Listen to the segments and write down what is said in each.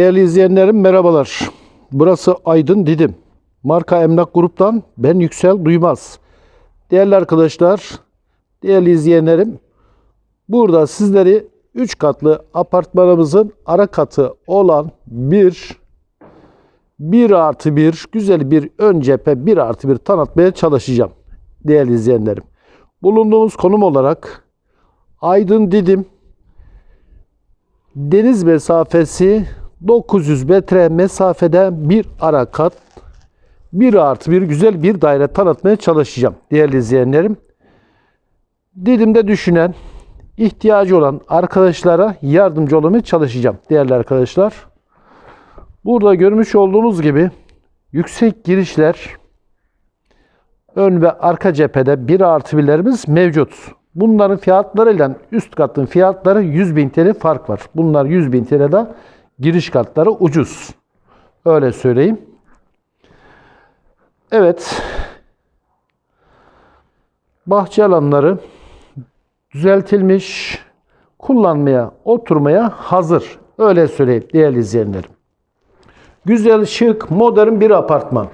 Değerli izleyenlerim merhabalar. Burası Aydın Didim. Marka Emlak Grup'tan ben Yüksel Duymaz. Değerli arkadaşlar, değerli izleyenlerim, burada sizleri 3 katlı apartmanımızın ara katı olan bir 1 artı 1 güzel bir ön cephe 1 artı 1 tanıtmaya çalışacağım değerli izleyenlerim. Bulunduğumuz konum olarak Aydın Didim deniz mesafesi 900 metre mesafede bir ara kat, bir artı bir güzel bir daire tanıtmaya çalışacağım değerli izleyenlerim. Didim'de düşünen, ihtiyacı olan arkadaşlara yardımcı olmaya çalışacağım değerli arkadaşlar. Burada görmüş olduğunuz gibi yüksek girişler, ön ve arka cephede bir artı birlerimiz mevcut. Bunların fiyatlarıyla üst katın fiyatları 100 bin TL fark var. Bunlar 100 bin TL'de giriş katları ucuz. Öyle söyleyeyim. Evet. Bahçe alanları düzeltilmiş, kullanmaya, oturmaya hazır. Öyle söyleyeyim değerli izleyenlerim. Güzel, şık, modern bir apartman.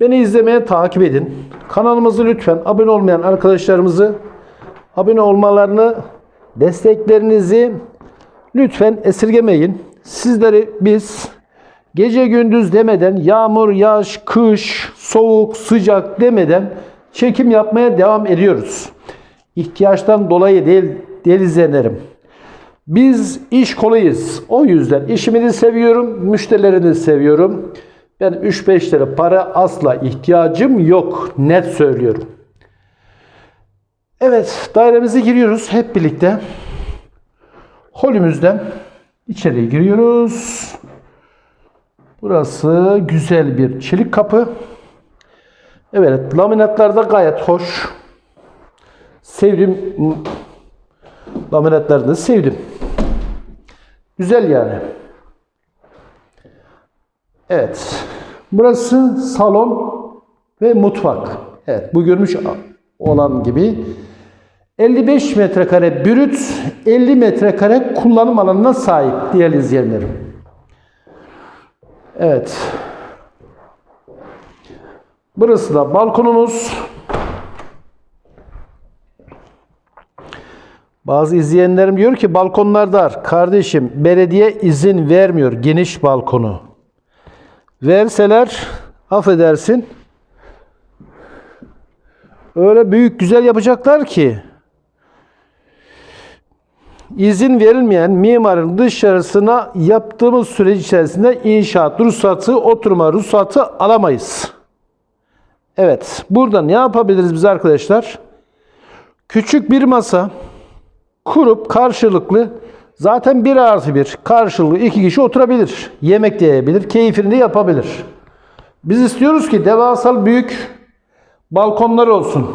Beni izlemeye takip edin. Kanalımızı lütfen abone olmayan arkadaşlarımızı abone olmalarını, desteklerinizi lütfen esirgemeyin. Sizleri biz gece gündüz demeden, yağmur, yağış, kış, soğuk, sıcak demeden çekim yapmaya devam ediyoruz. İhtiyaçtan dolayı değil, değil izleyenlerim. Biz iş koluyuz. O yüzden işimi seviyorum, müşterilerini seviyorum. Ben 3-5 lira para asla ihtiyacım yok. Net söylüyorum. Evet, dairemize giriyoruz hep birlikte. Holümüzden içeriye giriyoruz. Burası güzel bir çelik kapı. Evet, laminatlar da gayet hoş. Sevdim. Laminatlarını sevdim. Güzel yani. Evet. Burası salon ve mutfak. Evet, bu görmüş olan gibi 55 metrekare brüt, 50 metrekare kullanım alanına sahip değerli izleyenlerim. Evet. Burası da balkonumuz. Bazı izleyenlerim diyor ki balkonlar dar. Kardeşim belediye izin vermiyor geniş balkonu. Verseler affedersin öyle büyük güzel yapacaklar ki izin verilmeyen mimarın dışarısına yaptığımız süreç içerisinde inşaat ruhsatı, oturma ruhsatı alamayız. Evet, burada ne yapabiliriz biz arkadaşlar? Küçük bir masa kurup karşılıklı zaten bir artı bir karşılıklı iki kişi oturabilir. Yemek de yiyebilir, keyfini yapabilir. Biz istiyoruz ki devasal büyük balkonlar olsun.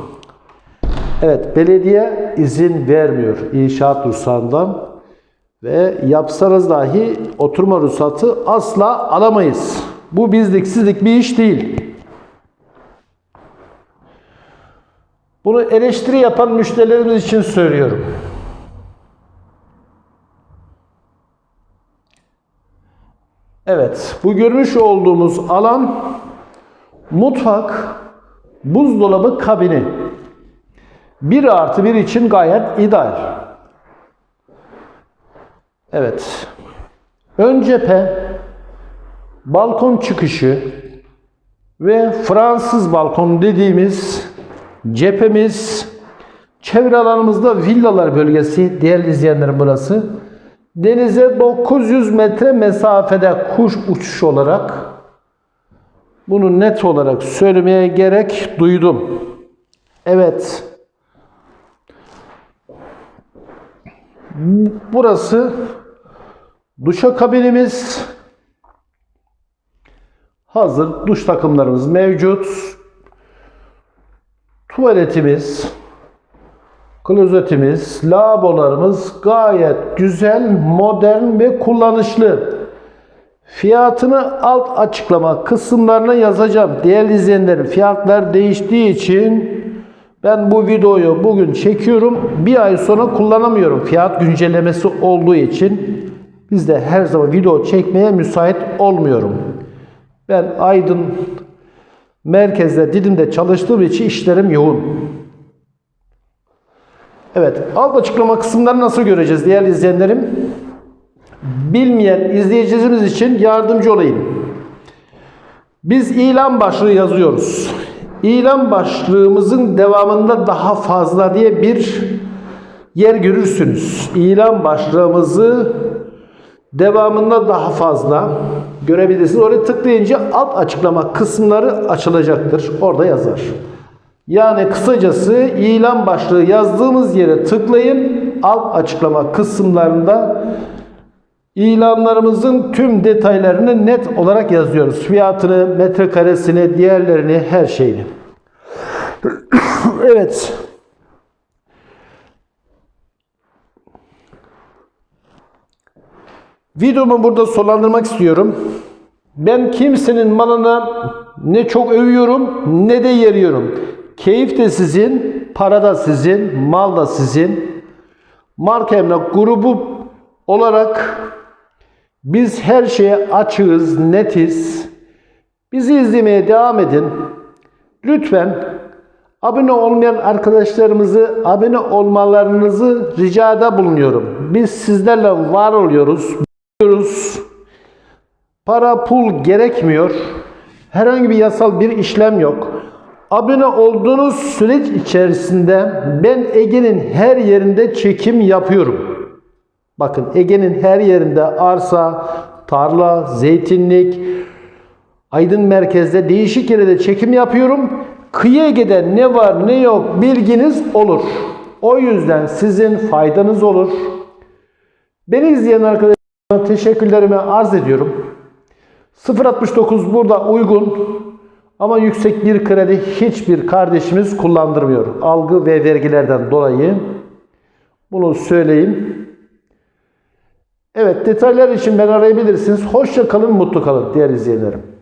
Evet, belediye izin vermiyor inşaat ruhsatından ve yapsanız dahi oturma ruhsatı asla alamayız. Bu bizlik sizlik bir iş değil. Bunu eleştiri yapan müşterilerimiz için söylüyorum. Evet, bu görmüş olduğumuz alan mutfak, buzdolabı kabini. 1 artı 1 için gayet ideal. Evet. Ön cephe, balkon çıkışı ve Fransız balkon dediğimiz cephemiz, çevre alanımızda villalar bölgesi, değerli izleyenlerim burası. Denize 900 metre mesafede kuş uçuş olarak bunu net olarak söylemeye gerek duydum. Evet. Burası duşakabinimiz. Hazır duş takımlarımız mevcut. Tuvaletimiz, klozetimiz, lavabolarımız gayet güzel, modern ve kullanışlı. Fiyatını alt açıklama kısımlarına yazacağım. Değerli izleyenlerim fiyatlar değiştiği için ben bu videoyu bugün çekiyorum. Bir ay sonra kullanamıyorum. Fiyat güncellemesi olduğu için. Biz de her zaman video çekmeye müsait olmuyorum. Ben Aydın merkezde Didim'de çalıştığım için işlerim yoğun. Evet, alt açıklama kısımlarını nasıl göreceğiz değerli izleyenlerim? Bilmeyen izleyicilerimiz için yardımcı olayım. Biz ilan başlığı yazıyoruz. İlan başlığımızın devamında daha fazla diye bir yer görürsünüz. İlan başlığımızı devamında daha fazla görebilirsiniz. Oraya tıklayınca alt açıklama kısımları açılacaktır. Orada yazar. Yani kısacası ilan başlığı yazdığımız yere tıklayın. Alt açıklama kısımlarında ilanlarımızın tüm detaylarını net olarak yazıyoruz. Fiyatını, metrekaresini, diğerlerini, her şeyini. evet. Videomu burada sonlandırmak istiyorum. Ben kimsenin malına ne çok övüyorum ne de yeriyorum. Keyif de sizin, para da sizin, mal da sizin. Marka Emlak grubu olarak biz her şeye açığız, netiz. Bizi izlemeye devam edin. Lütfen abone olmayan arkadaşlarımızı abone olmalarınızı ricada bulunuyorum. Biz sizlerle var oluyoruz, biliyoruz. Para pul gerekmiyor. Herhangi bir yasal bir işlem yok. Abone olduğunuz süreç içerisinde ben Ege'nin her yerinde çekim yapıyorum. Bakın Ege'nin her yerinde arsa, tarla, zeytinlik, Aydın merkezde değişik yerlerde çekim yapıyorum. Kıyı Ege'de ne var ne yok bilginiz olur. O yüzden sizin faydanız olur. Beni izleyen arkadaşlarıma teşekkürlerimi arz ediyorum. 0.69 burada uygun ama yüksek bir kredi hiçbir kardeşimiz kullandırmıyor. Algı ve vergilerden dolayı bunu söyleyeyim. Evet detaylar için beni arayabilirsiniz. Hoşça kalın, mutlu kalın diğer izleyenlerim.